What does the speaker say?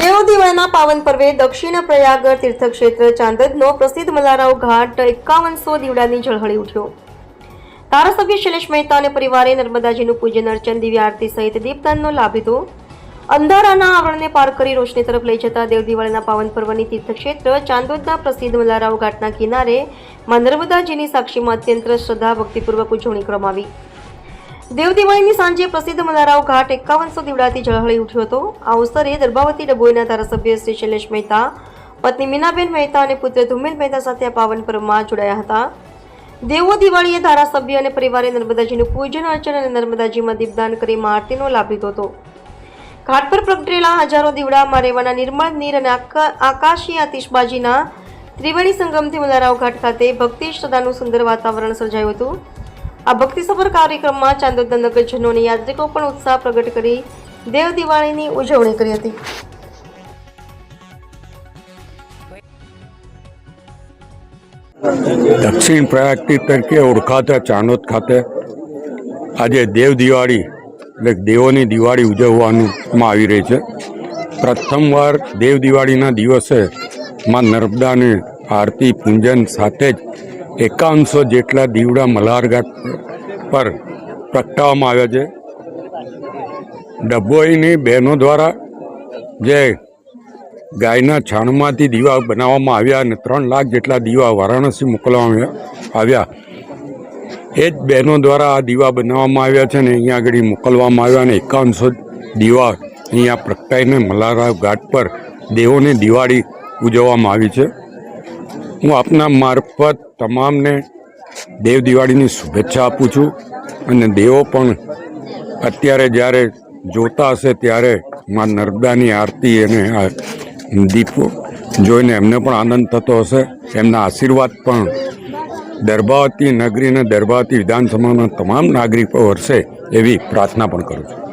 દેવ દિવાળીના પાવન પર્વે દક્ષિણ પ્રયાગ તીર્થક્ષેત્ર ચાંદદનો પ્રસિદ્ધ મલારાવ ઘાટ એકાવનસો દીવડાની ઝળહળી ઉઠ્યો. ધારાસભ્ય શૈલેષ મહેતા અને પરિવારે નર્મદાજીનું પૂજન અર્ચન, દિવ્ય આરતી સહિત દીપદાનનો લાભ લીધો. અંધારાના આવરણને પાર કરી રોશની તરફ લઈ જતા દેવ દિવાળીના પાવન પર્વની તીર્થક્ષેત્ર ચાંદોદના પ્રસિદ્ધ મલારાવ ઘાટના કિનારે માં નર્મદાજીની સાક્ષીમાં અત્યંત શ્રદ્ધા, ભક્તિપૂર્વક ઉજવણી કરવામાં આવી. દેવ દિવાળીની સાંજે પ્રસિદ્ધ મલારાવ ઘાટ એકાવનસો દીવડાથી ઝળહળી ઉઠ્યો હતો. આ અવસરે દર્ભાવતી ડભોઈના ધારાસભ્ય શ્રી શૈલેષ મહેતા, પત્ની મીનાબેન મહેતા અને પુત્ર ધુમેલ મહેતા સાથે આ પાવન પર્વમાં જોડાયા હતા. દેવો દિવાળીએ ધારાસભ્ય અને પરિવારે નર્મદાજીનું પૂજન અર્ચન અને નર્મદાજીમાં દીપદાન કરી આરતીનો લાભ લીધો હતો. ઘાટ પર પ્રગટેલા હજારો દીવડામાં રહેવાના નિર્મળ નીર અને આકા- આકાશી આતિશબાજીના ત્રિવેણી સંગમથી મલારાવ ઘાટ ખાતે ભક્તિ શ્રદ્ધાનું સુંદર વાતાવરણ સર્જાયું હતું. આ ભક્તિસભર કાર્યક્રમમાં ચાંદોદના નગરજનો અને યાત્રિકો પણ ઉત્સાહ પ્રગટ કરી દેવ દિવાળીની ઉજવણી કરી હતી. દક્ષિણ પ્રયાગથી તરીકે ઓળખાતા ચાંદોદ ખાતે આજે દેવ દિવાળી એટલે દેવોની દિવાળી ઉજવવાનુંમાં આવી રહી છે. પ્રથમવાર દેવ દિવાળીના દિવસે માં નર્મદાની આરતી પૂજન સાથે જ એકાવનસો જેટલા દીવડા મલ્હારઘાટ પર પ્રગટાવવામાં આવ્યા છે. ડભોઈની બહેનો દ્વારા જે ગાયના છાણમાંથી દીવા બનાવવામાં આવ્યા અને ત્રણ લાખ જેટલા દીવા વારાણસી મોકલવામાં આવ્યા એ જ બહેનો દ્વારા આ દીવા બનાવવામાં આવ્યા છે અને અહીંયા આગળ મોકલવામાં આવ્યા અને એકાવનસો દીવા અહીંયા પ્રગટાઈને મલારા ઘાટ પર દેવોને દિવાળી ઉજવવામાં આવી છે. હું આપના મારફત તમામને દેવ દિવાળીની શુભેચ્છા આપું છું અને દેવો પણ અત્યારે જ્યારે જોતા હશે ત્યારે માં નર્મદાની આરતી અને આ દીપો જોઈને એમને પણ આનંદ થતો હશે. એમના આશીર્વાદ પણ દરબાવતી નગરી અને દરબાવતી વિધાનસભાના તમામ નાગરિકો હશે એવી પ્રાર્થના પણ કરું છું.